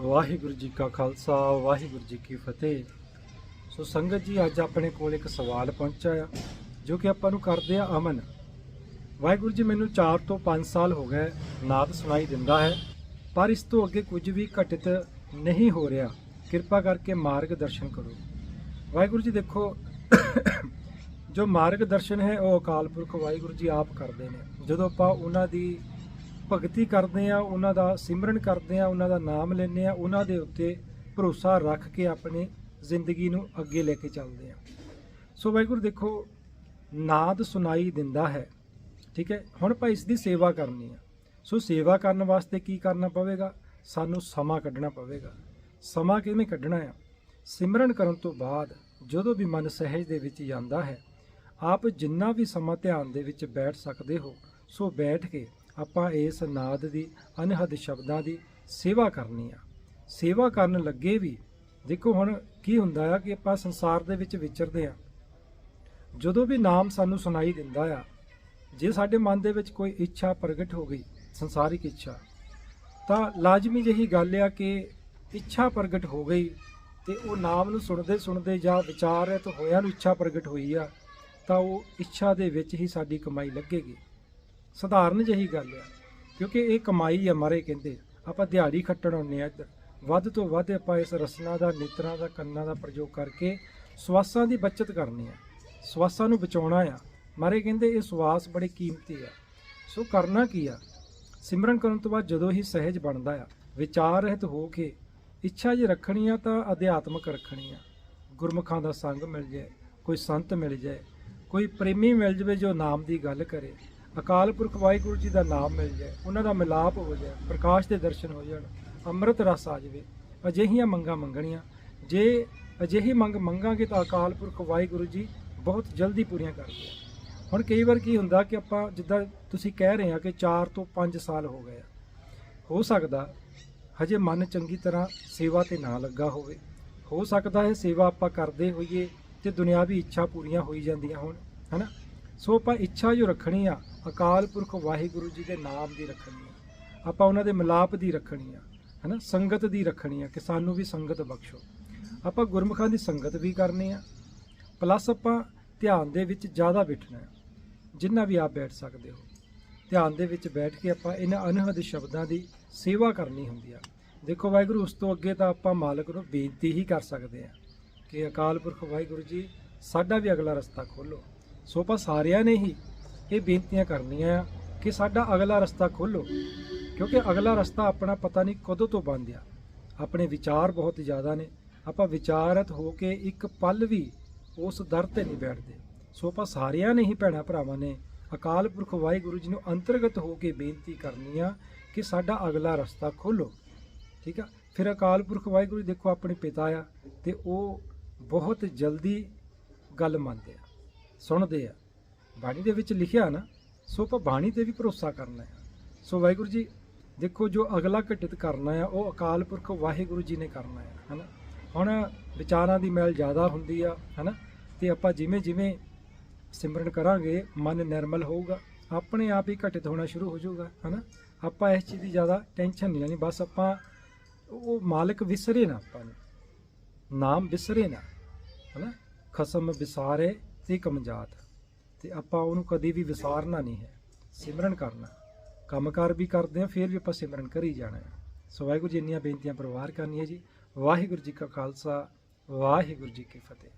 ਵਾਹਿਗੁਰੂ ਜੀ ਕਾ ਖਾਲਸਾ, ਵਾਹਿਗੁਰੂ ਜੀ ਕੀ ਫਤਿਹ। ਸੋ ਸੰਗਤ ਜੀ, ਅੱਜ ਆਪਣੇ ਕੋਲ ਇੱਕ ਸਵਾਲ ਪਹੁੰਚਾ ਆ, ਜੋ ਕਿ ਆਪਾਂ ਨੂੰ ਕਰਦੇ ਆ ਅਮਨ। ਵਾਹਿਗੁਰੂ ਜੀ, ਮੈਨੂੰ 4 ਤੋਂ 5 ਸਾਲ ਹੋ ਗਏ ਨਾਦ ਸੁਣਾਈ ਦਿੰਦਾ ਹੈ, ਪਰ ਇਸ ਤੋਂ ਅੱਗੇ ਕੁਝ ਵੀ ਘਟਿਤ ਨਹੀਂ ਹੋ ਰਿਹਾ। ਕਿਰਪਾ ਕਰਕੇ ਮਾਰਗ ਦਰਸ਼ਨ ਕਰੋ। ਵਾਹਿਗੁਰੂ ਜੀ, ਦੇਖੋ, ਜੋ ਮਾਰਗ ਦਰਸ਼ਨ ਹੈ, ਉਹ ਅਕਾਲ ਪੁਰਖ ਵਾਹਿਗੁਰੂ ਜੀ ਆਪ ਕਰਦੇ ਨੇ। ਜਦੋਂ ਆਪਾਂ ਉਹਨਾਂ ਦੀ ਭਗਤੀ ਕਰਦੇ ਆ ਉਹਨਾਂ ਦਾ ਸਿਮਰਨ ਕਰਦੇ ਆ ਉਹਨਾਂ ਦਾ ਨਾਮ ਲੈਂਦੇ ਆ ਉਹਨਾਂ ਦੇ ਉੱਤੇ ਭਰੋਸਾ ਰੱਖ ਕੇ ਆਪਣੀ ਜ਼ਿੰਦਗੀ ਨੂੰ ਅੱਗੇ ਲੈ ਕੇ ਚੱਲਦੇ ਆ ਸੋ ਵਾਹਿਗੁਰੂ ਦੇਖੋ, ਨਾਦ ਸੁਣਾਈ ਦਿੰਦਾ ਹੈ, ਠੀਕ ਹੈ? ਹੁਣ ਭਾਈ ਇਸ ਦੀ ਸੇਵਾ ਕਰਨੀ ਆ। ਸੋ ਸੇਵਾ ਕਰਨ ਵਾਸਤੇ ਕੀ ਕਰਨਾ ਪਵੇਗਾ? ਸਾਨੂੰ ਸਮਾਂ ਕੱਢਣਾ ਪਵੇਗਾ। ਸਮਾਂ ਕਿਵੇਂ ਕੱਢਣਾ ਆ? ਸਿਮਰਨ ਕਰਨ ਤੋਂ ਬਾਅਦ ਜਦੋਂ ਵੀ ਮਨ ਸਹਿਜ ਦੇ ਵਿੱਚ ਜਾਂਦਾ ਹੈ, ਆਪ ਜਿੰਨਾ ਵੀ ਸਮਾਂ ਧਿਆਨ ਦੇ ਵਿੱਚ ਬੈਠ ਸਕਦੇ ਹੋ, ਸੋ ਬੈਠ ਕੇ ਆਪਾਂ ਇਸ ਨਾਦ ਦੀ ਅਨਹਦ ਸ਼ਬਦਾਂ ਦੀ ਸੇਵਾ ਕਰਨੀ ਆ। ਸੇਵਾ ਕਰਨ ਲੱਗੇ ਵੀ ਦੇਖੋ ਹੁਣ ਕੀ ਹੁੰਦਾ ਆ ਕਿ ਆਪਾਂ ਸੰਸਾਰ ਦੇ ਵਿੱਚ ਵਿਚਰਦੇ ਆ। ਜਦੋਂ ਵੀ ਨਾਮ ਸਾਨੂੰ ਸੁਣਾਈ ਦਿੰਦਾ ਆ, ਜੇ ਸਾਡੇ ਮਨ ਦੇ ਵਿੱਚ ਕੋਈ ਇੱਛਾ ਪ੍ਰਗਟ ਹੋ ਗਈ, ਸੰਸਾਰਿਕ ਇੱਛਾ, ਤਾਂ ਲਾਜ਼ਮੀ ਜਿਹੀ ਗੱਲ ਆ ਕਿ ਇੱਛਾ ਪ੍ਰਗਟ ਹੋ ਗਈ ਤੇ ਉਹ ਨਾਮ ਨੂੰ ਸੁਣਦੇ ਸੁਣਦੇ ਜਾਂ ਵਿਚਾਰਿਤ ਹੋਇਆਂ ਨੂੰ ਇੱਛਾ ਪ੍ਰਗਟ ਹੋਈ ਆ, ਤਾਂ ਉਹ ਇੱਛਾ ਦੇ ਵਿੱਚ ਹੀ ਸਾਡੀ ਕਮਾਈ ਲੱਗੇਗੀ। ਸਧਾਰਨ ਜਿਹੀ ਗੱਲ ਆ, ਕਿਉਂਕਿ ਇਹ ਕਮਾਈ ਆ ਮਾਰੇ ਕਹਿੰਦੇ। ਆਪਾਂ ਦਿਹਾੜੀ ਖੱਟਣ ਆਉਂਦੇ ਆ ਇੱਧਰ। ਵੱਧ ਤੋਂ ਵੱਧ ਆਪਾਂ ਇਸ ਰਸਨਾ ਦਾ, ਨੇਤਰਾਂ ਦਾ, ਕੰਨਾਂ ਦਾ ਪ੍ਰਯੋਗ ਕਰਕੇ ਸਵਾਸਾਂ ਦੀ ਬਚਤ ਕਰਨੀ ਆ। ਸਵਾਸਾਂ ਨੂੰ ਬਚਾਉਣਾ ਆ। ਮਾਰੇ ਕਹਿੰਦੇ ਇਹ ਸਵਾਸ ਬੜੇ ਕੀਮਤੀ ਆ। ਸੋ ਕਰਨਾ ਕੀ ਆ? ਸਿਮਰਨ ਕਰਨ ਤੋਂ ਬਾਅਦ ਜਦੋਂ ਹੀ ਸਹਿਜ ਬਣਦਾ ਆ, ਵਿਚਾਰ ਰਹਿਤ ਹੋ ਕੇ ਇੱਛਾ ਜੇ ਰੱਖਣੀ ਆ ਤਾਂ ਅਧਿਆਤਮਕ ਰੱਖਣੀ ਆ। ਗੁਰਮੁਖਾਂ ਦਾ ਸੰਗ ਮਿਲ ਜਾਏ, ਕੋਈ ਸੰਤ ਮਿਲ ਜਾਏ, ਕੋਈ ਪ੍ਰੇਮੀ ਮਿਲ ਜਾਵੇ ਜੋ ਨਾਮ ਦੀ ਗੱਲ ਕਰੇ। ਅਕਾਲ ਪੁਰਖ ਵਾਹਿਗੁਰੂ ਜੀ ਦਾ ਨਾਮ ਮਿਲ ਜਾਏ, ਉਹਨਾਂ ਦਾ ਮਿਲਾਪ ਹੋ ਜਾਏ, ਪ੍ਰਕਾਸ਼ ਦੇ ਦਰਸ਼ਨ ਹੋ ਜਾਣ, ਅੰਮ੍ਰਿਤ ਰਸ ਆ ਜਾਵੇ, ਅਜਿਹੀਆਂ ਮੰਗਾਂ ਮੰਗਣੀਆਂ। ਜੇ ਅਜਿਹੀ ਮੰਗ ਮੰਗਾਂਗੇ ਤਾਂ ਅਕਾਲ ਪੁਰਖ ਵਾਹਿਗੁਰੂ ਜੀ ਬਹੁਤ ਜਲਦੀ ਪੂਰੀਆਂ ਕਰਦੇ ਆ ਹੁਣ ਕਈ ਵਾਰ ਕੀ ਹੁੰਦਾ ਕਿ ਆਪਾਂ ਜਿੱਦਾਂ ਤੁਸੀਂ ਕਹਿ ਰਹੇ ਆ ਕਿ 4 ਤੋਂ 5 ਸਾਲ ਹੋ ਗਏ ਆ। ਹੋ ਸਕਦਾ ਹਜੇ ਮਨ ਚੰਗੀ ਤਰ੍ਹਾਂ ਸੇਵਾ ਤੇ ਨਾ ਲੱਗਾ ਹੋਵੇ। ਹੋ ਸਕਦਾ ਹੈ ਸੇਵਾ ਆਪਾਂ ਕਰਦੇ ਹੋਈਏ ਤੇ ਦੁਨਿਆਵੀ ਇੱਛਾ ਪੂਰੀਆਂ ਹੋਈ ਜਾਂਦੀਆਂ ਹੋਣ, ਹਨਾ? ਸੋ ਆਪਾਂ ਇੱਛਾ ਜੋ ਰੱਖਣੀ ਆ ਅਕਾਲ ਪੁਰਖ ਵਾਹਿਗੁਰੂ ਜੀ ਦੇ ਨਾਮ ਦੀ ਰੱਖਣੀ ਆ। ਆਪਾਂ ਉਹਨਾਂ ਦੇ ਮਿਲਾਪ ਦੀ ਰੱਖਣੀ ਆ, ਹਨਾ? ਸੰਗਤ ਦੀ ਰੱਖਣੀ ਆ ਕਿ ਸਾਨੂੰ ਵੀ ਸੰਗਤ ਬਖਸ਼ੋ। ਆਪਾਂ ਗੁਰਮੁਖਾਂ ਦੀ ਸੰਗਤ ਵੀ ਕਰਨੀ ਆ ਪਲੱਸ ਆਪਾਂ ਧਿਆਨ ਦੇ ਵਿੱਚ ਜ਼ਿਆਦਾ ਬੈਠਣਾ ਜਿੰਨਾ ਵੀ ਆਪ ਬੈਠ ਸਕਦੇ ਹੋ। ਧਿਆਨ ਦੇ ਵਿੱਚ ਬੈਠ ਕੇ ਆਪਾਂ ਇਹਨਾਂ ਅਨਹਦ ਸ਼ਬਦਾਂ ਦੀ ਸੇਵਾ ਕਰਨੀ ਹੁੰਦੀ ਆ। ਦੇਖੋ ਵਾਹਿਗੁਰੂ, ਉਸ ਤੋਂ ਅੱਗੇ ਤਾਂ ਆਪਾਂ ਮਾਲਕ ਨੂੰ ਬੇਨਤੀ ਹੀ ਕਰ ਸਕਦੇ ਆ ਕਿ ਅਕਾਲ ਪੁਰਖ ਵਾਹਿਗੁਰੂ ਜੀ, ਸਾਡਾ ਵੀ ਅਗਲਾ ਰਸਤਾ ਖੋਲੋ। ਸੋ ਆਪਾਂ ਸਾਰਿਆਂ ਨੇ ਹੀ ਇਹ ਬੇਨਤੀਆਂ ਕਰਨੀਆਂ ਆ ਕਿ ਸਾਡਾ ਅਗਲਾ ਰਸਤਾ ਖੋਲੋ, ਕਿਉਂਕਿ ਅਗਲਾ ਰਸਤਾ ਆਪਣਾ ਪਤਾ ਨਹੀਂ ਕਦੋਂ ਤੋਂ ਬੰਦ ਆ। ਆਪਣੇ ਵਿਚਾਰ ਬਹੁਤ ਜ਼ਿਆਦਾ ਨੇ। ਆਪਾਂ ਵਿਚਾਰਤ ਹੋ ਕੇ ਇੱਕ ਪਲ ਵੀ ਉਸ ਦਰ ਤੇ ਨਹੀਂ ਬੈਠਦੇ। ਸੋ ਆਪਾਂ ਸਾਰਿਆਂ ਨੇ ਹੀ ਭੈਣਾਂ ਭਰਾਵਾਂ ਨੇ ਅਕਾਲ ਪੁਰਖ ਵਾਹਿਗੁਰੂ ਜੀ ਨੂੰ ਅੰਤਰਗਤ ਹੋ ਕੇ ਬੇਨਤੀ ਕਰਨੀ ਆ ਕਿ ਸਾਡਾ ਅਗਲਾ ਰਸਤਾ ਖੋਲੋ। ਠੀਕ ਆ? ਫਿਰ ਅਕਾਲ ਪੁਰਖ ਵਾਹਿਗੁਰੂ ਦੇਖੋ ਆਪਣੇ ਪਿਤਾ ਆ ਤੇ ਉਹ ਬਹੁਤ ਜਲਦੀ ਗੱਲ ਮੰਨਦੇ ਆ, ਸੁਣਦੇ ਆ। ਬਾਣੀ ਦੇ ਵਿੱਚ ਲਿਖਿਆ ਨਾ, ਸੋ ਆਪਾਂ ਬਾਣੀ ਤੇ ਵੀ ਭਰੋਸਾ ਕਰਨਾ ਹੈ। ਸੋ ਵਾਹਿਗੁਰੂ ਜੀ, ਦੇਖੋ ਜੋ ਅਗਲਾ ਘਟਿਤ ਕਰਨਾ ਆ ਉਹ ਅਕਾਲ ਪੁਰਖ ਵਾਹਿਗੁਰੂ ਜੀ ਨੇ ਕਰਨਾ ਹੈ, ਹਨਾ? ਹੁਣ ਵਿਚਾਰਾਂ ਦੀ ਮੈਲ ਜ਼ਿਆਦਾ ਹੁੰਦੀ ਆ, ਹਨਾ? ਤੇ ਆਪਾਂ ਜਿਵੇਂ ਜਿਵੇਂ ਸਿਮਰਨ ਕਰਾਂਗੇ, ਮਨ ਨਿਰਮਲ ਹੋਊਗਾ, ਆਪਣੇ ਆਪ ਹੀ ਘਟਿਤ ਹੋਣਾ ਸ਼ੁਰੂ ਹੋ ਜਾਊਗਾ, ਹਨਾ? ਆਪਾਂ ਇਸ ਚੀਜ਼ ਦੀ ਜ਼ਿਆਦਾ ਟੈਨਸ਼ਨ ਨਹੀਂ ਲੈਣੀ, ਬਸ ਆਪਾਂ ਉਹ ਮਾਲਕ ਵਿਸਰੇ ਨਾ ਆਪਾਂ ਨੂੰ। ਨਾਮ ਵਿਸਰੇ ਨਾ, ਹਨਾ? ਖਸਮ ਵਿਸਾਰੇ ਤੇ ਕਮਜਾਤ ਤੇ ਆਪਾਂ ਉਹਨੂੰ ਕਦੀ ਵੀ ਵਿਸਾਰਨਾ ਨਹੀਂ ਹੈ, ਸਿਮਰਨ ਕਰਨਾ। ਕੰਮਕਾਰ ਵੀ ਕਰਦੇ ਆ ਫਿਰ ਵੀ ਆਪਾਂ ਸਿਮਰਨ ਕਰੀ ਜਾਣਾ ਹੈ। ਸੋ ਵਾਹਿਗੁਰੂ ਜੀ, ਇੰਨੀਆਂ ਬੇਨਤੀਆਂ ਪਰਿਵਾਰ ਕਰਨੀ ਹੈ ਜੀ। ਵਾਹਿਗੁਰੂ ਜੀ ਕਾ ਖਾਲਸਾ, ਵਾਹਿਗੁਰੂ ਜੀ ਕੀ ਫਤਿਹ।